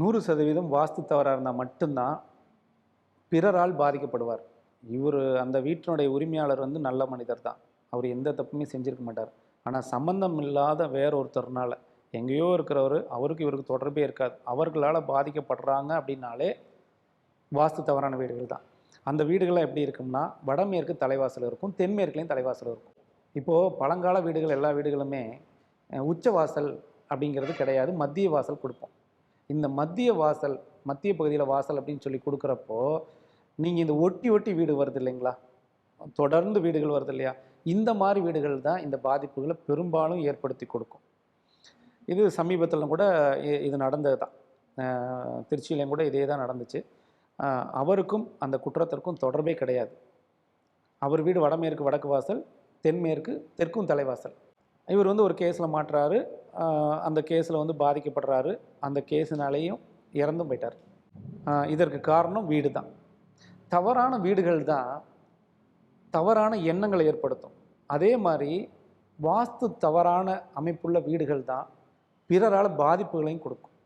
நூறு சதவீதம் வாஸ்து தவறாக இருந்தால் மட்டும்தான் பிறரால் பாதிக்கப்படுவார். இவர் அந்த வீட்டினுடைய உரிமையாளர் வந்து நல்ல மனிதர் தான். அவர் எந்த தப்புமே செஞ்சுருக்க மாட்டார். ஆனால் சம்பந்தம் இல்லாத வேற ஒருத்தர்னால எங்கேயோ இருக்கிறவர் அவருக்கு இவருக்கு தொடர்பே இருக்காது. அவர்களால் பாதிக்கப்படுறாங்க அப்படின்னாலே வாஸ்து தவறான வீடுகள் தான். அந்த வீடுகள்லாம் எப்படி இருக்கும்னா வடமேற்கு தலைவாசல் இருக்கும் தென்மேற்குலேயும் தலைவாசல் இருக்கும். இப்போது பழங்கால வீடுகள் எல்லா வீடுகளுமே உச்ச வாசல் அப்படிங்கிறது கிடையாது. மத்திய வாசல் கொடுப்போம். இந்த மத்திய வாசல் மத்திய பகுதியில் வாசல் அப்படின்னு சொல்லி கொடுக்குறப்போ நீங்கள் இந்த ஒட்டி ஒட்டி வீடு வருது இல்லைங்களா? தொடர்ந்து வீடுகள் வருது இல்லையா? இந்த மாதிரி வீடுகள் தான் இந்த பாதிப்புகளை பெரும்பாலும் ஏற்படுத்தி கொடுக்கும். இது சமீபத்தில் கூட இது நடந்தது தான். திருச்சியிலையும் கூட இதே தான் நடந்துச்சு. அவருக்கும் அந்த குற்றத்திற்கும் தொடர்பே கிடையாது. அவர் வீடு வடமேற்கு வடக்கு வாசல் தென்மேற்கு தெற்கும் தலைவாசல். இவர் வந்து ஒரு கேஸில் மாட்டுறாரு. அந்த கேஸில் வந்து பாதிக்கப்படுறாரு. அந்த கேஸினாலேயும் இறந்தும் போயிட்டார். இதற்கு காரணம் வீடு தான் தவறான வீடுகள் தான் தவறான எண்ணங்களை ஏற்படுத்தும். அதே மாதிரி வாஸ்து தவறான அமைப்புள்ள வீடுகள் தான் பிறரால் பாதிப்புகளையும் கொடுக்கும்.